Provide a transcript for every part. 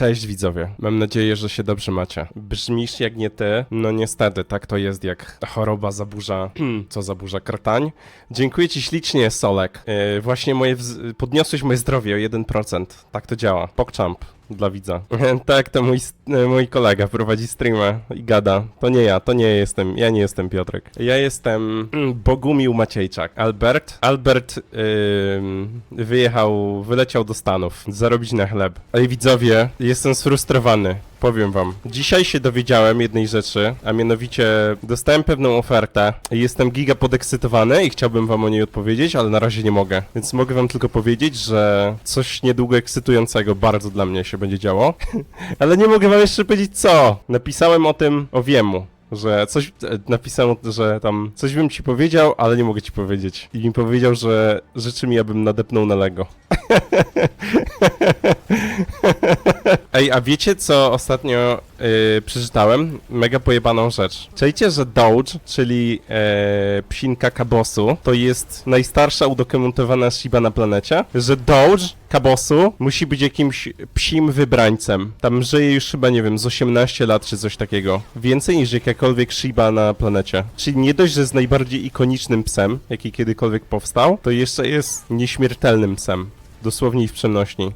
Cześć widzowie, mam nadzieję, że się dobrze macie. Brzmisz jak nie ty, no niestety, tak to jest jak choroba zaburza, co zaburza krtań. Dziękuję ci ślicznie, Solek. Yy, właśnie moje, podniosłeś moje zdrowie o 1%, tak to działa. Pokchamp dla widza. tak, to mój, e, mój kolega prowadzi streama i gada. To nie ja, to nie jestem, ja nie jestem Piotrek. Ja jestem mm, Bogumił Maciejczak. Albert, Albert yy, wyjechał, wyleciał do Stanów zarobić na chleb. Ej widzowie, jestem sfrustrowany. Powiem wam. Dzisiaj się dowiedziałem jednej rzeczy, a mianowicie dostałem pewną ofertę. Jestem giga podekscytowany i chciałbym wam o niej odpowiedzieć, ale na razie nie mogę. Więc mogę wam tylko powiedzieć, że coś niedługo ekscytującego bardzo dla mnie się będzie działo. ale nie mogę wam jeszcze powiedzieć co. Napisałem o tym o wiemu. Że coś e, napisałem, że tam coś bym ci powiedział, ale nie mogę ci powiedzieć. I mi powiedział, że życzy mi, abym nadepnął na Lego. Ej, a wiecie co ostatnio yy, przeczytałem? Mega pojebaną rzecz. Czajcie, że Doge, czyli e, psinka Kabosu, to jest najstarsza udokumentowana Shiba na planecie? Że Doge Kabosu musi być jakimś psim wybrańcem. Tam żyje już chyba, nie wiem, z 18 lat czy coś takiego. Więcej niż jakakolwiek Shiba na planecie. Czyli nie dość, że jest najbardziej ikonicznym psem, jaki kiedykolwiek powstał, to jeszcze jest nieśmiertelnym psem. Dosłownie i w przenośni.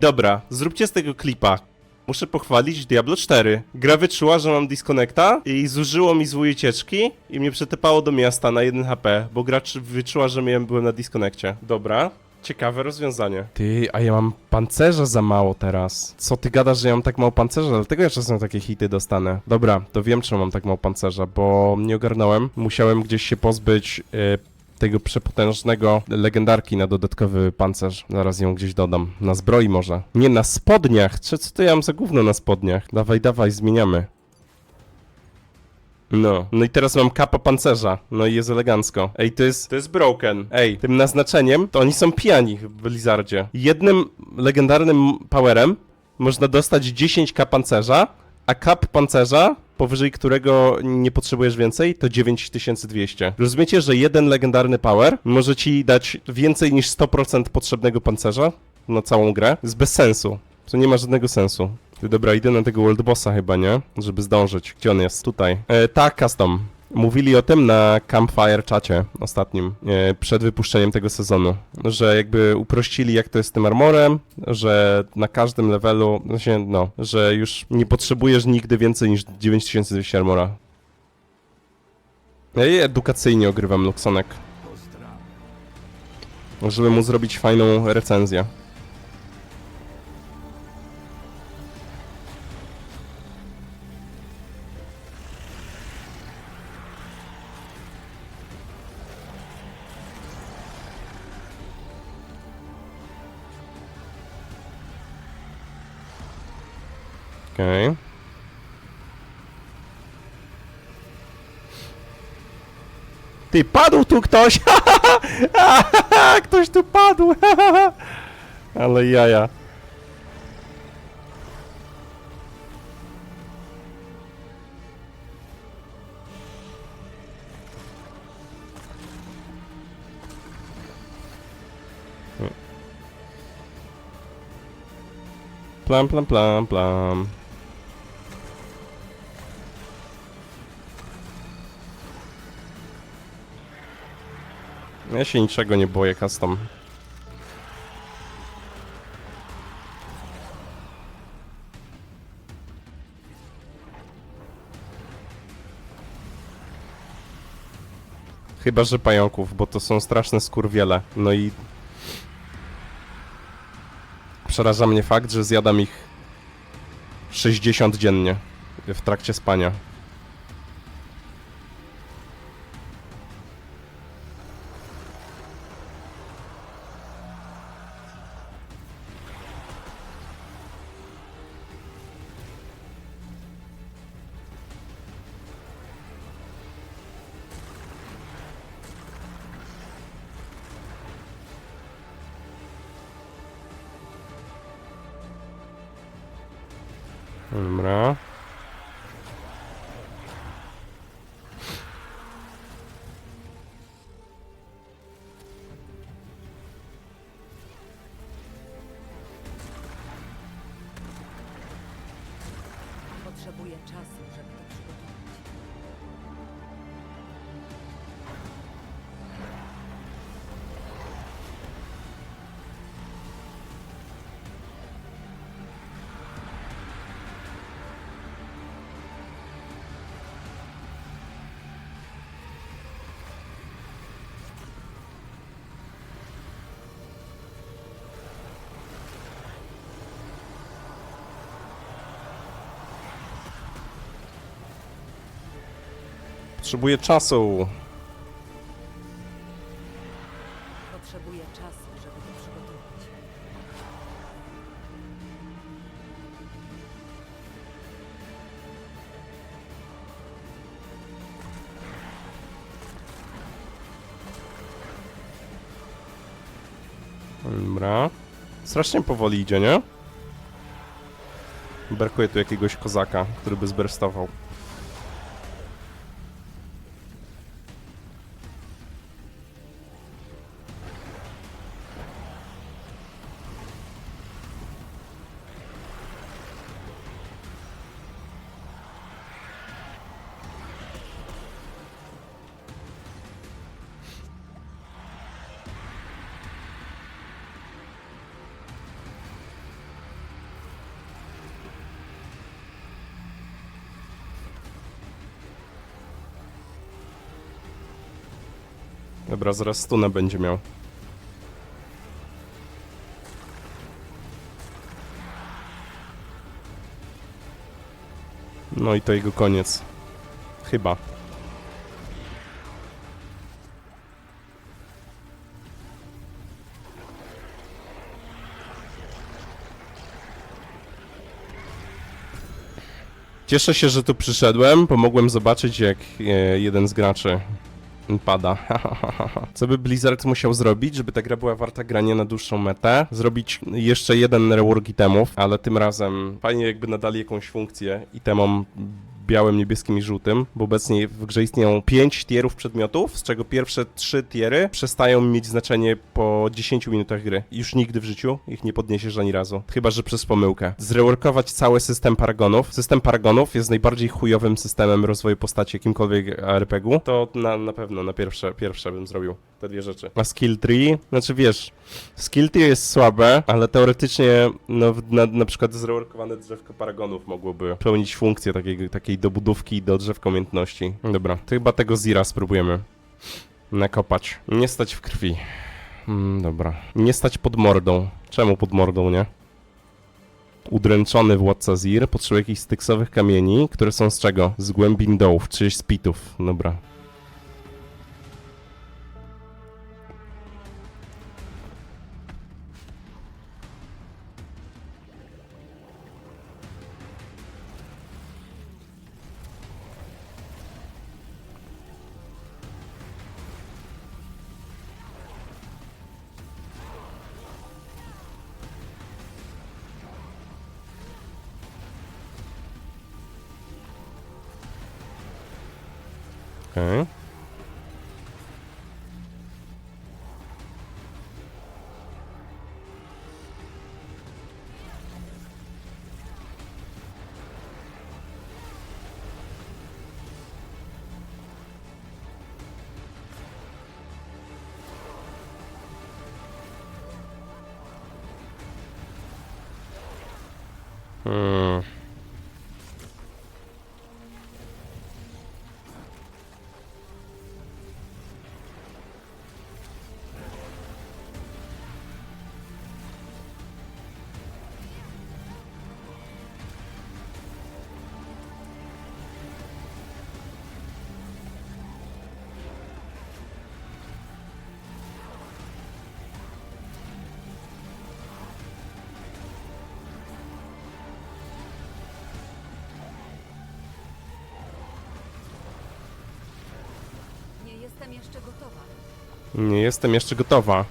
Dobra, zróbcie z tego klipa. Muszę pochwalić Diablo 4. Gra wyczuła, że mam disconnecta i zużyło mi złej ucieczki i mnie przetepało do miasta na 1 HP, bo gracz wyczuła, że miałem, byłem na disconneccie. Dobra. Ciekawe rozwiązanie. Ty, a ja mam pancerza za mało teraz. Co ty gadasz, że ja mam tak mało pancerza? Dlatego ja czasem takie hity dostanę. Dobra, to wiem, czemu mam tak mało pancerza, bo nie ogarnąłem. Musiałem gdzieś się pozbyć y, tego przepotężnego legendarki na dodatkowy pancerz. Zaraz ją gdzieś dodam. Na zbroi może. Nie, na spodniach. Czy co to ja mam za gówno na spodniach? Dawaj, dawaj, zmieniamy. No, no i teraz mam kapa pancerza. No i jest elegancko. Ej, to jest, to jest broken. Ej, tym naznaczeniem to oni są pijani w Blizzardzie. Jednym legendarnym powerem można dostać 10k pancerza, a kap pancerza, powyżej którego nie potrzebujesz więcej, to 9200. Rozumiecie, że jeden legendarny power może ci dać więcej niż 100% potrzebnego pancerza na całą grę? jest bez sensu. To nie ma żadnego sensu. Dobra, idę na tego World Bossa chyba, nie? Żeby zdążyć. Gdzie on jest? Tutaj. E, tak, custom. Mówili o tym na Campfire czacie ostatnim, e, przed wypuszczeniem tego sezonu, że jakby uprościli jak to jest z tym armorem, że na każdym levelu, właśnie no, że już nie potrzebujesz nigdy więcej niż 9200 armora. Ja je edukacyjnie ogrywam Luxonek. Żeby mu zrobić fajną recenzję. Okej. Ty, padł tu ktoś! ktoś tu padł! Ale jaja. Plam, plam, plam, plam. Ja się niczego nie boję, custom. Chyba, że pająków, bo to są straszne skurwiele. No i... Przeraża mnie fakt, że zjadam ich 60 dziennie w trakcie spania. Dobra. Potrzebuję czasu. Potrzebuję czasu, żeby to przygotować. Dobra. Strasznie powoli idzie, nie? Brakuje tu jakiegoś kozaka, który by zberstował. Dobra, zaraz stunę będzie miał. No i to jego koniec. Chyba. Cieszę się, że tu przyszedłem. Pomogłem zobaczyć, jak e, jeden z graczy pada. Co by Blizzard musiał zrobić, żeby ta gra była warta grania na dłuższą metę? Zrobić jeszcze jeden rework itemów, ale tym razem fajnie jakby nadali jakąś funkcję itemom białym, niebieskim i żółtym, bo obecnie w grze istnieją 5 tierów przedmiotów, z czego pierwsze 3 tiery przestają mieć znaczenie po 10 minutach gry. Już nigdy w życiu ich nie podniesiesz ani razu. Chyba, że przez pomyłkę. Zreworkować cały system paragonów. System paragonów jest najbardziej chujowym systemem rozwoju postaci jakimkolwiek RPG-u. To na, na pewno na pierwsze, pierwsze bym zrobił te dwie rzeczy. A skill tree? Znaczy wiesz, skill tree jest słabe, ale teoretycznie no, na, na przykład zreworkowane drzewko paragonów mogłoby pełnić funkcję takiej, takiej dobudówki do drzewka umiejętności. Dobra, to chyba tego Zira spróbujemy nakopać. Nie stać w krwi. Mm, dobra. Nie stać pod mordą. Czemu pod mordą, nie? Udręczony władca Zir potrzebuje jakichś styksowych kamieni, które są z czego? Z głębin dołów, czyś z pitów. Dobra. Okej. Jestem jeszcze gotowa. Nie jestem jeszcze gotowa.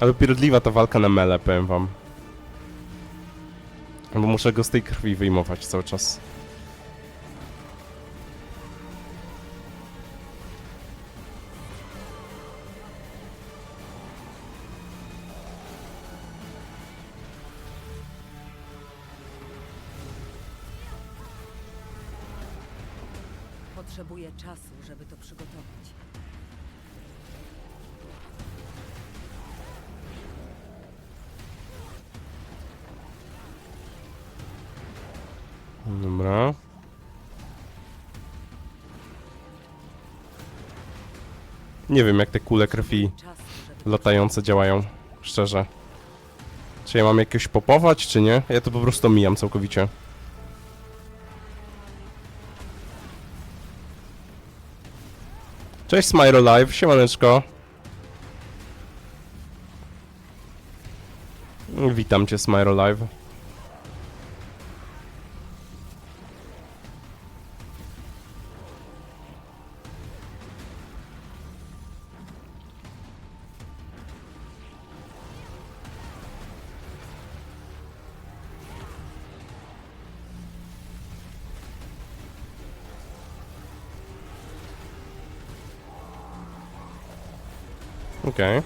Ale pierdliwa ta walka na mele, powiem wam. Bo muszę go z tej krwi wyjmować cały czas. Potrzebuję czasu, żeby to przygotować. Dobra. Nie wiem, jak te kule krwi Czasu, żeby latające działają, szczerze. Czy ja mam jakieś popować, czy nie? Ja to po prostu mijam całkowicie. Cześć Smiro Live, siemaneczko. Witam cię Smiro Live. Okej.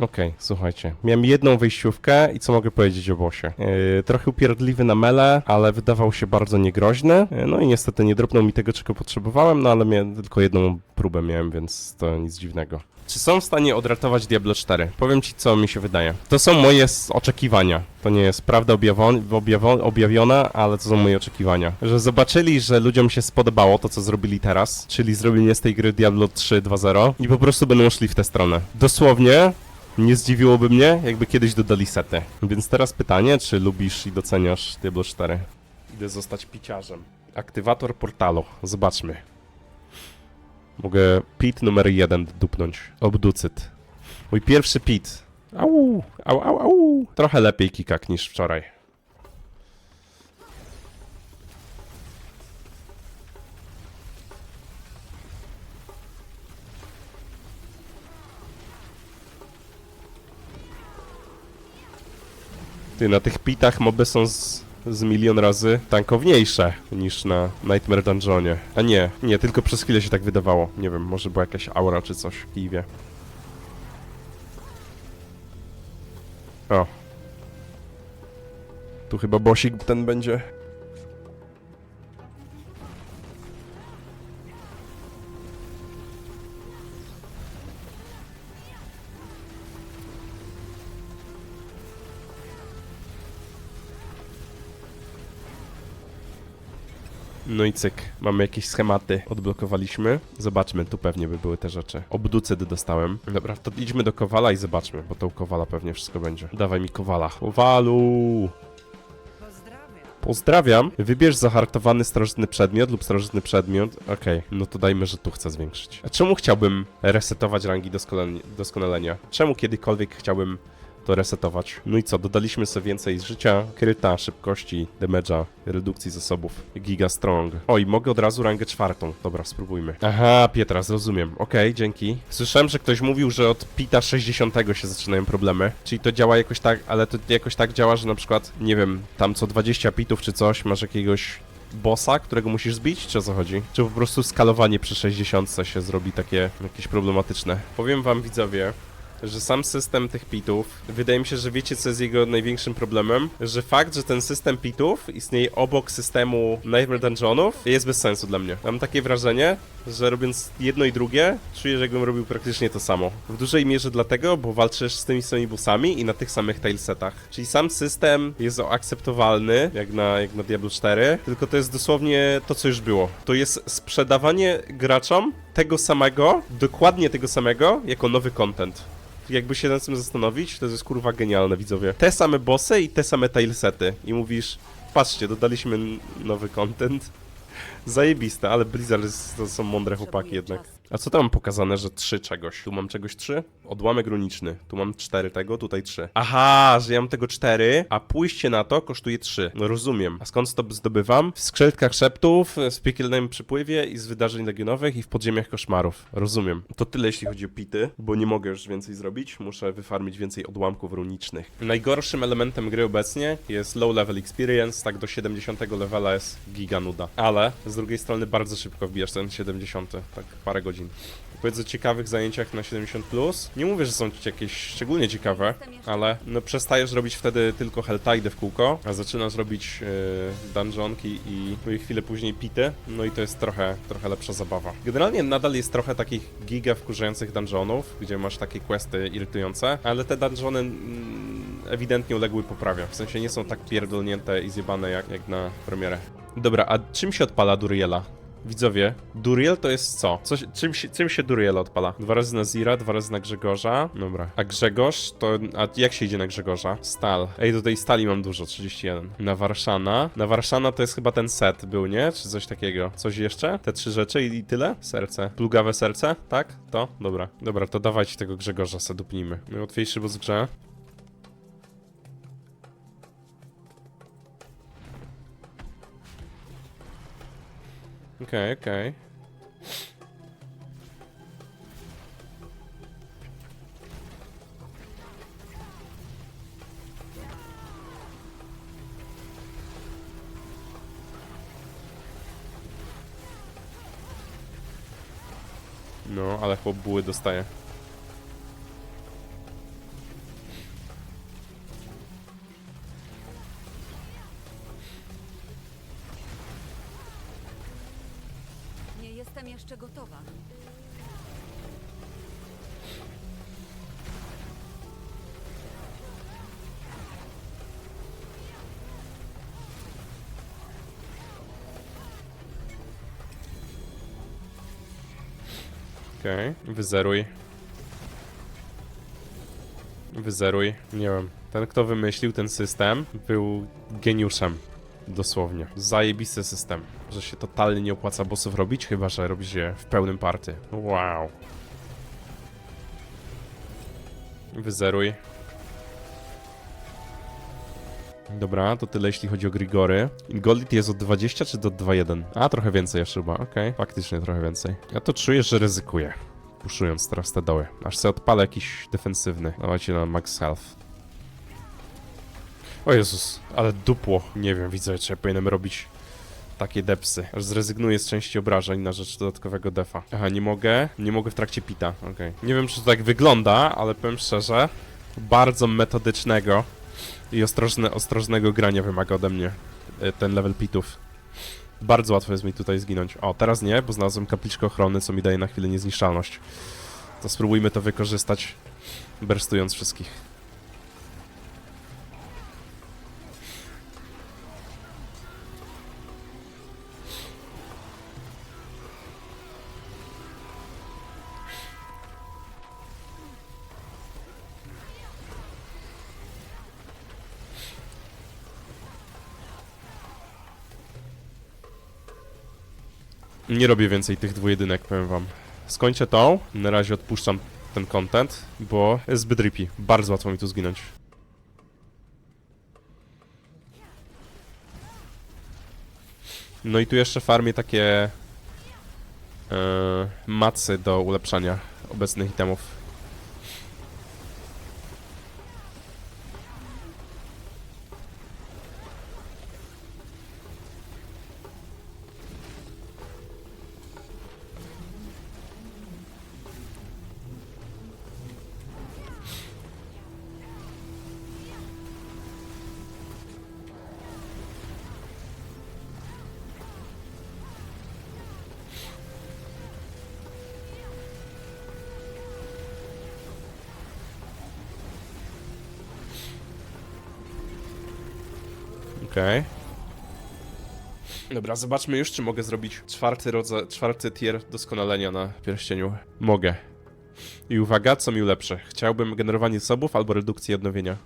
Okej, słuchajcie. Miałem jedną wyjściówkę i co mogę powiedzieć o bossie? Yy, trochę upierdliwy na mele, ale wydawał się bardzo niegroźny. Yy, no i niestety nie dropnął mi tego, czego potrzebowałem, no ale miałem, tylko jedną próbę miałem, więc to nic dziwnego. Czy są w stanie odratować Diablo 4? Powiem ci, co mi się wydaje. To są moje oczekiwania. To nie jest prawda objawiona, ale to są moje oczekiwania. Że zobaczyli, że ludziom się spodobało to, co zrobili teraz, czyli zrobienie z tej gry Diablo 3 2.0 i po prostu będą szli w tę stronę. Dosłownie nie zdziwiłoby mnie, jakby kiedyś dodali sety. Więc teraz pytanie, czy lubisz i doceniasz Diablo 4? Idę zostać piciarzem. Aktywator portalu. Zobaczmy. Mogę pit numer jeden dupnąć. Obducyt. Mój pierwszy pit. Au, au, au, au. Trochę lepiej kikak niż wczoraj. Ty, na tych pitach moby są z, z milion razy tankowniejsze niż na Nightmare Dungeonie. A nie, nie, tylko przez chwilę się tak wydawało. Nie wiem, może była jakaś aura czy coś w Kijwie. O. Tu chyba bosik ten będzie. No i cyk, mamy jakieś schematy, odblokowaliśmy. Zobaczmy, tu pewnie by były te rzeczy. Obducyd dostałem. Dobra, to idźmy do Kowala i zobaczmy, bo to u Kowala pewnie wszystko będzie. Dawaj mi Kowala. Kowalu! Pozdrawiam. Wybierz zahartowany starożytny przedmiot lub starożytny przedmiot. Okej, no to dajmy, że tu chcę zwiększyć. A czemu chciałbym resetować rangi doskonale- doskonalenia? Czemu kiedykolwiek chciałbym to resetować? No i co, dodaliśmy sobie więcej życia, kryta, szybkości, damage'a, redukcji zasobów, giga strong. Oj, mogę od razu rangę czwartą. Dobra, spróbujmy. Aha, Pietra, zrozumiem. Okej, dzięki. Słyszałem, że ktoś mówił, że od pita 60 się zaczynają problemy. Czyli to działa jakoś tak, ale to jakoś tak działa, że na przykład, nie wiem, tam co 20 pitów czy coś, masz jakiegoś bossa, którego musisz zbić, czy o co chodzi? Czy po prostu skalowanie przy 60 się zrobi takie jakieś problematyczne? Powiem wam widzowie, że sam system tych pitów, wydaje mi się, że wiecie co jest jego największym problemem, że fakt, że ten system pitów istnieje obok systemu Nightmare Dungeonów jest bez sensu dla mnie. Mam takie wrażenie, że robiąc jedno i drugie, czuję, że jakbym robił praktycznie to samo. W dużej mierze dlatego, bo walczysz z tymi samymi bossami i na tych samych tilesetach. Czyli sam system jest akceptowalny, jak na, jak na Diablo 4, tylko to jest dosłownie to, co już było. To jest sprzedawanie graczom tego samego, dokładnie tego samego, jako nowy content jakby się nad tym zastanowić, to jest kurwa genialne, widzowie. Te same bossy i te same tilesety. I mówisz, patrzcie, dodaliśmy nowy content. Zajebiste, ale Blizzard to są mądre chłopaki jednak. A co tam pokazane, że trzy czegoś? Tu mam czegoś trzy? Odłamek runiczny. Tu mam cztery tego, tutaj trzy. Aha, że ja mam tego cztery, a pójście na to kosztuje trzy. No rozumiem. A skąd to zdobywam? W skrzynkach szeptów, w piekielnym przypływie i z wydarzeń legionowych i w podziemiach koszmarów. Rozumiem. To tyle jeśli chodzi o pity, bo nie mogę już więcej zrobić. Muszę wyfarmić więcej odłamków runicznych. Najgorszym elementem gry obecnie jest low level experience, tak do 70 levela jest giga nuda. Ale z drugiej strony bardzo szybko wbijasz ten 70, tak parę godzin godzin. Powiedz o ciekawych zajęciach na 70+. Plus. Nie mówię, że są jakieś szczególnie ciekawe, ale no przestajesz robić wtedy tylko Helltide w kółko, a zaczynasz robić yy, dungeonki i, no i chwilę później pity, no i to jest trochę, trochę lepsza zabawa. Generalnie nadal jest trochę takich giga wkurzających dungeonów, gdzie masz takie questy irytujące, ale te dungeony mm, ewidentnie uległy poprawie. W sensie nie są tak pierdolnięte i zjebane jak, jak na premierę. Dobra, a czym się odpala Duriela? Widzowie, Duriel to jest co? Coś, czym, się, czym się Duriel odpala? Dwa razy na Zira, dwa razy na Grzegorza. Dobra. A Grzegorz to. A jak się idzie na Grzegorza? Stal. Ej, do tej stali mam dużo, 31. Na Warszana. Na Warszana to jest chyba ten set był, nie? Czy coś takiego? Coś jeszcze? Te trzy rzeczy i, i tyle? Serce. Plugawe serce? Tak? To? Dobra. Dobra, to dawajcie tego Grzegorza, se dupnijmy. Najłatwiejszy boss w grze. Okej, okej. No, ale chłop buły dostaje. Jestem jeszcze gotowa. Okej, wyzeruj. Wyzeruj. Nie wiem. Ten, kto wymyślił ten system, był geniuszem. Dosłownie. Zajebisty system. Że się totalnie nie opłaca bossów robić, chyba że robisz je w pełnym party. Wow. Wyzeruj. Dobra, to tyle jeśli chodzi o Grigory. Ingolit jest od 20 czy do 2.1? A, trochę więcej jeszcze chyba, okej. Faktycznie trochę więcej. Ja to czuję, że ryzykuję. Puszując teraz te doły. Aż sobie odpalę jakiś defensywny. Dawajcie na max health. O Jezus, ale dupło. Nie wiem, widzę, czy ja powinienem robić takie depsy. Aż zrezygnuję z części obrażeń na rzecz dodatkowego defa. Aha, nie mogę. Nie mogę w trakcie pita, okej. Nie wiem, czy to tak wygląda, ale powiem szczerze, bardzo metodycznego i ostrożne, ostrożnego grania wymaga ode mnie y, ten level pitów. Bardzo łatwo jest mi tutaj zginąć. O, teraz nie, bo znalazłem kapliczkę ochrony, co mi daje na chwilę niezniszczalność. To spróbujmy to wykorzystać, berstując wszystkich. Nie robię więcej tych dwujedynek, powiem wam. Skończę tą, na razie odpuszczam ten content, bo jest zbyt rippy. Bardzo łatwo mi tu zginąć. No i tu jeszcze farmię takie e, macy do ulepszania obecnych itemów. Okej. Dobra, zobaczmy już, czy mogę zrobić czwarty, rodza, czwarty tier doskonalenia na pierścieniu. Mogę. I uwaga, co mi ulepszy? Chciałbym generowanie zasobów albo redukcję odnowienia.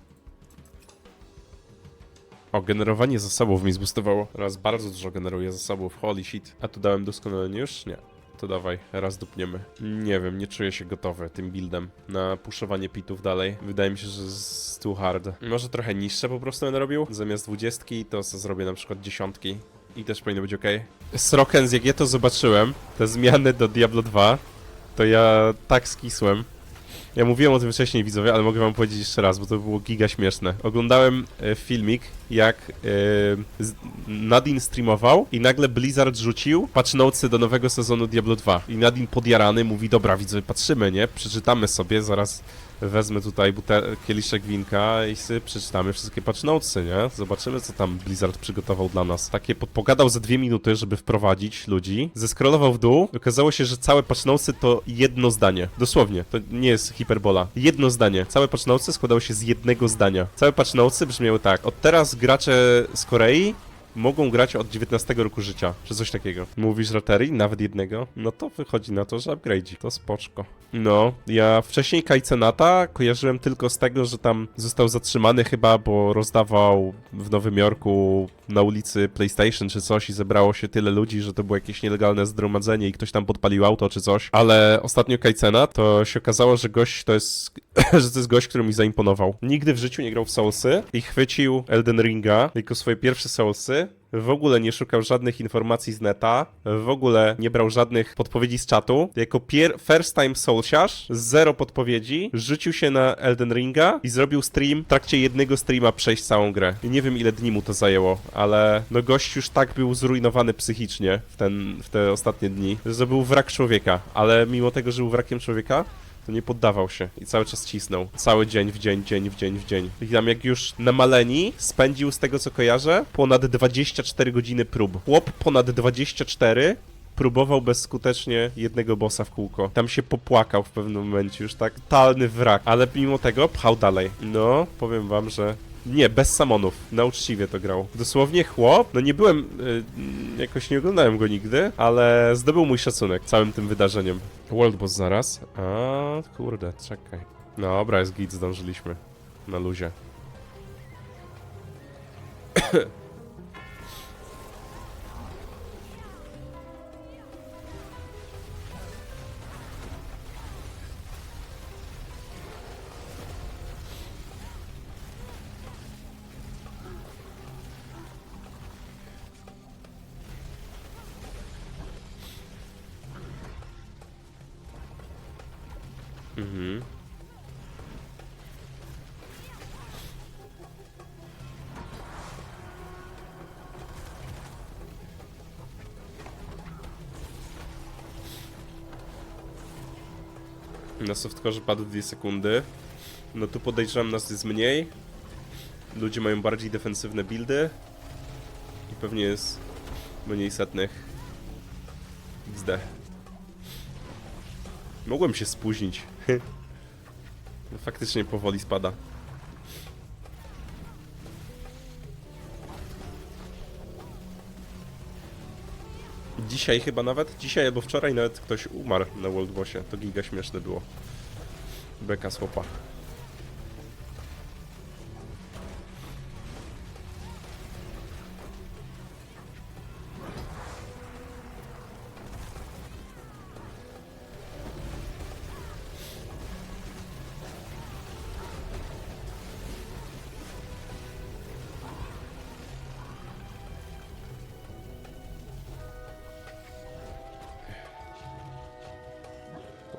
O, generowanie zasobów mi zboostowało. Raz bardzo dużo generuje zasobów, holy shit. A tu dałem doskonalenie już? Nie. To dawaj, raz dupniemy. Nie wiem, nie czuję się gotowy tym buildem na puszowanie pitów dalej. Wydaje mi się, że jest too hard. Może trochę niższe po prostu będę robił. Zamiast dwudziestki to zrobię na przykład dziesiątki. I też powinno być ok. Srokens, jak ja to zobaczyłem, te zmiany do Diablo 2, to ja tak skisłem. Ja mówiłem o tym wcześniej, widzowie, ale mogę wam powiedzieć jeszcze raz, bo to było giga śmieszne. Oglądałem e, filmik, jak e, Nadine streamował i nagle Blizzard rzucił patch notesy do nowego sezonu Diablo 2. I Nadine podjarany mówi, dobra widzowie, patrzymy, nie? Przeczytamy sobie, zaraz wezmę tutaj butel- kieliszek winka i sobie przeczytamy wszystkie patch notesy, nie? Zobaczymy, co tam Blizzard przygotował dla nas. Takie po- pogadał za dwie minuty, żeby wprowadzić ludzi. Zeskrolował w dół. Okazało się, że całe patch notesy to jedno zdanie. Dosłownie, to nie jest hiperbola. Jedno zdanie. Całe patch notesy składały się z jednego zdania. Całe patch notesy brzmiały tak. Od teraz gracze z Korei mogą grać od 19 roku życia, czy coś takiego. Mówisz raterii? Nawet jednego? No to wychodzi na to, że upgrade'zi. To spoczko. No, ja wcześniej Kaicenata kojarzyłem tylko z tego, że tam został zatrzymany chyba, bo rozdawał w Nowym Jorku na ulicy PlayStation czy coś i zebrało się tyle ludzi, że to było jakieś nielegalne zgromadzenie i ktoś tam podpalił auto czy coś. Ale ostatnio Kaicena to się okazało, że gość to jest, że to jest gość, który mi zaimponował. Nigdy w życiu nie grał w Soulsy i chwycił Elden Ringa jako swoje pierwsze Soulsy w ogóle nie szukał żadnych informacji z neta, w ogóle nie brał żadnych podpowiedzi z czatu. Jako pier- first time soulsiarz, zero podpowiedzi, rzucił się na Elden Ringa i zrobił stream, w trakcie jednego streama przejść całą grę. I nie wiem ile dni mu to zajęło, ale no gość już tak był zrujnowany psychicznie w, ten, w te ostatnie dni, że był wrak człowieka, ale mimo tego, że był wrakiem człowieka, to nie poddawał się i cały czas cisnął. Cały dzień w dzień, dzień w dzień w dzień. I tam jak już na Maleni spędził z tego co kojarzę ponad 24 godziny prób. Chłop ponad 24 próbował bezskutecznie jednego bossa w kółko. Tam się popłakał w pewnym momencie, już tak talny wrak, ale mimo tego pchał dalej. No, powiem wam, że nie, bez samonów. Na uczciwie to grał. Dosłownie chłop, no nie byłem, y, jakoś nie oglądałem go nigdy, ale zdobył mój szacunek całym tym wydarzeniem. World Boss zaraz. A, kurde, czekaj. Dobra, jest git, zdążyliśmy. Na luzie. Na softkorze padły 2 sekundy. No tu podejrzewam nas jest mniej. Ludzie mają bardziej defensywne buildy. I pewnie jest mniej setnych. XD. Mogłem się spóźnić. No, Faktycznie powoli spada. Dzisiaj chyba nawet, dzisiaj albo wczoraj nawet ktoś umarł na World Bossie. To giga śmieszne było. Beka słopa.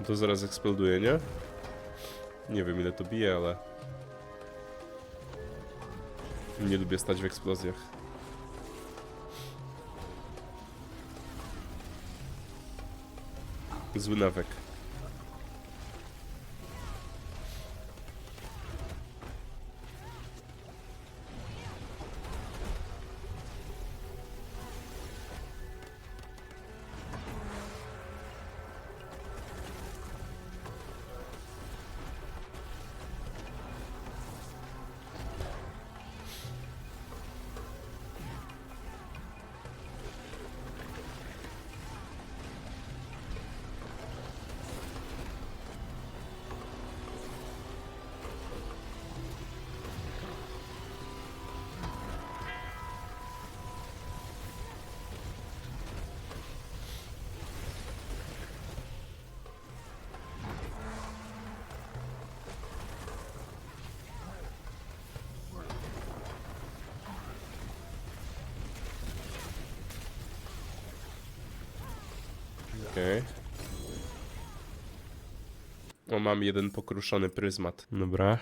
To zaraz eksploduje, nie? Nie wiem ile to bije, ale... Nie lubię stać w eksplozjach. Zły nawyk. Okej. O, mam jeden pokruszony pryzmat. Dobra.